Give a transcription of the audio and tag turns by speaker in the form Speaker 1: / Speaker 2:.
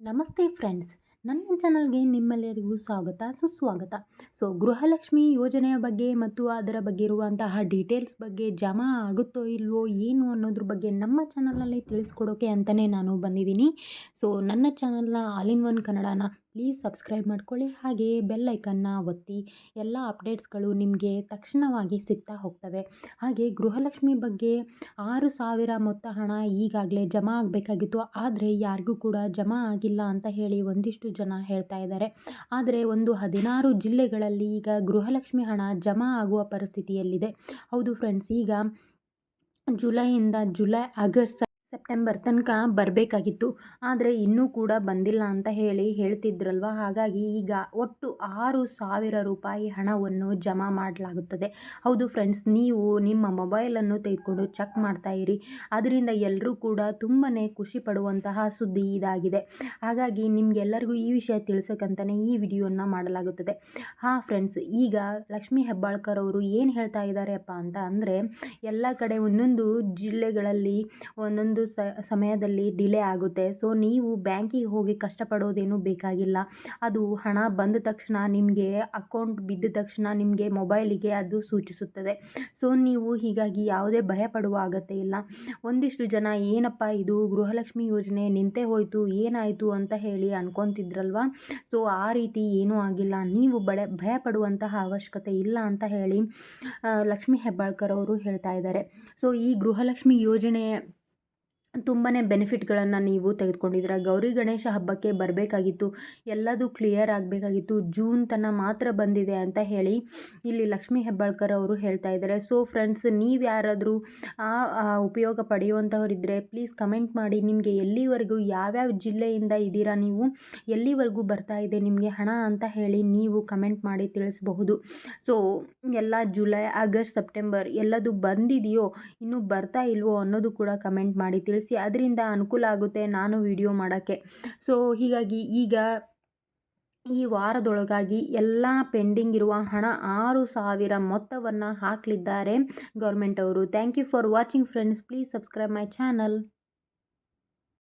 Speaker 1: ನಮಸ್ತೆ ಫ್ರೆಂಡ್ಸ್, ನನ್ನ ಚಾನಲ್ಗೆ ನಿಮ್ಮೆಲ್ಲರಿಗೂ ಸ್ವಾಗತ, ಸುಸ್ವಾಗತ. ಸೊ, ಗೃಹಲಕ್ಷ್ಮಿ ಯೋಜನೆಯ ಬಗ್ಗೆ ಮತ್ತು ಅದರ ಬಗ್ಗೆ ಇರುವಂತಹ ಡೀಟೇಲ್ಸ್ ಬಗ್ಗೆ ಜಮಾ ಆಗುತ್ತೋ ಇಲ್ವೋ, ಏನು ಅನ್ನೋದ್ರ ಬಗ್ಗೆ ನಮ್ಮ ಚಾನಲಲ್ಲಿ ತಿಳಿಸ್ಕೊಡೋಕೆ ಅಂತಲೇ ನಾನು ಬಂದಿದ್ದೀನಿ. ಸೊ, ನನ್ನ ಚಾನಲ್ನ ಆಲ್ ಇನ್ ಒನ್ ಕನ್ನಡನ ಪ್ಲೀಸ್ ಸಬ್ಸ್ಕ್ರೈಬ್ ಮಾಡ್ಕೊಳ್ಳಿ. ಹಾಗೆಯೇ ಬೆಲ್ ಐಕನ್ನ ಒತ್ತಿ ಎಲ್ಲ ಅಪ್ಡೇಟ್ಸ್ಗಳು ನಿಮಗೆ ತಕ್ಷಣವಾಗಿ ಸಿಗ್ತಾ ಹೋಗ್ತವೆ. ಹಾಗೆ ಗೃಹಲಕ್ಷ್ಮಿ ಬಗ್ಗೆ ಆರು ಸಾವಿರ ಮೊತ್ತ ಹಣ ಈಗಾಗಲೇ ಜಮಾ ಆಗಬೇಕಾಗಿತ್ತು. ಆದರೆ ಯಾರಿಗೂ ಕೂಡ ಜಮಾ ಆಗಿಲ್ಲ ಅಂತ ಹೇಳಿ ಒಂದಿಷ್ಟು ಜನ ಹೇಳ್ತಾ ಇದ್ದಾರೆ. ಆದರೆ ಒಂದು ಹದಿನಾರು ಜಿಲ್ಲೆಗಳಲ್ಲಿ ಈಗ ಗೃಹಲಕ್ಷ್ಮಿ ಹಣ ಜಮಾ ಆಗುವ ಪರಿಸ್ಥಿತಿಯಲ್ಲಿದೆ. ಹೌದು ಫ್ರೆಂಡ್ಸ್ ಈಗ ಜುಲೈಯಿಂದ ಜುಲೈ ಆಗಸ್ಟ್ ಸೆಪ್ಟೆಂಬರ್ ತನಕ ಬರಬೇಕಾಗಿತ್ತು. ಆದರೆ ಇನ್ನೂ ಕೂಡ ಬಂದಿಲ್ಲ ಅಂತ ಹೇಳಿ ಹೇಳ್ತಿದ್ರಲ್ವ? ಹಾಗಾಗಿ ಈಗ ಒಟ್ಟು ಆರು ಸಾವಿರ ರೂಪಾಯಿ ಹಣವನ್ನು ಜಮಾ ಮಾಡಲಾಗುತ್ತದೆ. ಹೌದು ಫ್ರೆಂಡ್ಸ್ ನೀವು ನಿಮ್ಮ ಮೊಬೈಲನ್ನು ತೆಗೆದುಕೊಂಡು ಚೆಕ್ ಮಾಡ್ತಾ ಇರಿ. ಅದರಿಂದ ಎಲ್ಲರೂ ಕೂಡ ತುಂಬಾ ಖುಷಿ ಪಡುವಂತಹ ಸುದ್ದಿ ಇದಾಗಿದೆ. ಹಾಗಾಗಿ ನಿಮಗೆಲ್ಲರಿಗೂ ಈ ವಿಷಯ ತಿಳಿಸೋಕ್ಕಂತಲೇ ಈ ವಿಡಿಯೋನ ಮಾಡಲಾಗುತ್ತದೆ. ಹಾಂ ಫ್ರೆಂಡ್ಸ್ ಈಗ ಲಕ್ಷ್ಮೀ ಹೆಬ್ಬಾಳ್ಕರ್ ಅವರು ಏನು ಹೇಳ್ತಾ ಇದ್ದಾರೆಪ್ಪ ಅಂತ ಅಂದರೆ, ಎಲ್ಲ ಕಡೆ ಒಂದೊಂದು ಜಿಲ್ಲೆಗಳಲ್ಲಿ ಒಂದೊಂದು ಸ, ಸಮಯದಲ್ಲಿ ಡಿಲೇ ಆಗುತ್ತೆ. ಸೊ, ನೀವು ಬ್ಯಾಂಕಿಗೆ ಹೋಗಿ ಕಷ್ಟಪಡೋದೇನು ಬೇಕಾಗಿಲ್ಲ. ಅದು ಹಣ ಬಂದ ತಕ್ಷಣ ನಿಮಗೆ ಅಕೌಂಟ್ ಬಿದ್ದ ತಕ್ಷಣ ನಿಮಗೆ ಮೊಬೈಲಿಗೆ ಅದು ಸೂಚಿಸುತ್ತದೆ. ಸೊ, ನೀವು ಹೀಗಾಗಿ ಯಾವುದೇ ಭಯ ಪಡುವ ಅಗತ್ಯ ಇಲ್ಲ. ಒಂದಿಷ್ಟು ಜನ, ಏನಪ್ಪ ಇದು? ಗೃಹಲಕ್ಷ್ಮಿ ಯೋಜನೆ ನಿಂತೇ ಹೋಯಿತು, ಏನಾಯಿತು? ಅಂತ ಹೇಳಿ ಅನ್ಕೊತಿದ್ರಲ್ವ? ಸೊ, ಆ ರೀತಿ ಏನೂ ಆಗಿಲ್ಲ. ನೀವು ಬಳೆ, ಭಯ ಪಡುವಂತಹ ಅವಶ್ಯಕತೆ ಇಲ್ಲ ಅಂತ ಹೇಳಿ ಲಕ್ಷ್ಮೀ ಹೆಬ್ಬಾಳ್ಕರ್ ಅವರು ಹೇಳ್ತಾ ಇದ್ದಾರೆ. ಸೊ, ಈ ಗೃಹಲಕ್ಷ್ಮಿ ಯೋಜನೆ ತುಂಬಾ ಬೆನಿಫಿಟ್ಗಳನ್ನು ನೀವು ತೆಗೆದುಕೊಂಡಿದ್ದೀರ. ಗೌರಿ ಗಣೇಶ ಹಬ್ಬಕ್ಕೆ ಬರಬೇಕಾಗಿತ್ತು, ಎಲ್ಲದೂ ಕ್ಲಿಯರ್ ಆಗಬೇಕಾಗಿತ್ತು. ಜೂನ್ ತನಕ ಮಾತ್ರ ಬಂದಿದೆ ಅಂತ ಹೇಳಿ ಇಲ್ಲಿ ಲಕ್ಷ್ಮೀ ಹೆಬ್ಬಾಳ್ಕರ್ ಅವರು ಹೇಳ್ತಾ ಇದ್ದಾರೆ. ಸೊ ಫ್ರೆಂಡ್ಸ್ ನೀವು ಯಾರಾದರೂ ಆ ಉಪಯೋಗ ಪಡೆಯುವಂಥವರಿದ್ದರೆ ಪ್ಲೀಸ್ ಕಮೆಂಟ್ ಮಾಡಿ. ನಿಮಗೆ ಎಲ್ಲಿವರೆಗೂ ಯಾವ್ಯಾವ ಜಿಲ್ಲೆಯಿಂದ ಇದ್ದೀರಾ ನೀವು, ಎಲ್ಲಿವರೆಗೂ ಬರ್ತಾ ಇದೆ ನಿಮಗೆ ಹಣ ಅಂತ ಹೇಳಿ ನೀವು ಕಮೆಂಟ್ ಮಾಡಿ ತಿಳಿಸಬಹುದು. ಸೊ ಎಲ್ಲ ಜುಲೈ ಆಗಸ್ಟ್ ಸೆಪ್ಟೆಂಬರ್ ಎಲ್ಲದು ಬಂದಿದೆಯೋ, ಇನ್ನೂ ಬರ್ತಾ ಇಲ್ವೋ ಅನ್ನೋದು ಕೂಡ ಕಮೆಂಟ್ ಮಾಡಿ ತಿಳಿಸಿ ಅದರಿಂದ ಅನುಕೂಲ ಆಗುತ್ತೆ ನಾನು ವಿಡಿಯೋ ಮಾಡೋಕ್ಕೆ. ಸೊ ಹೀಗಾಗಿ ಈಗ ಈ ವಾರದೊಳಗಾಗಿ ಎಲ್ಲ ಪೆಂಡಿಂಗ್ ಇರುವ ಹಣ ಆರು ಸಾವಿರ ಮೊತ್ತವನ್ನು ಹಾಕಲಿದ್ದಾರೆ ಗೌರ್ಮೆಂಟ್ ಅವರು. Thank you for watching friends please subscribe my channel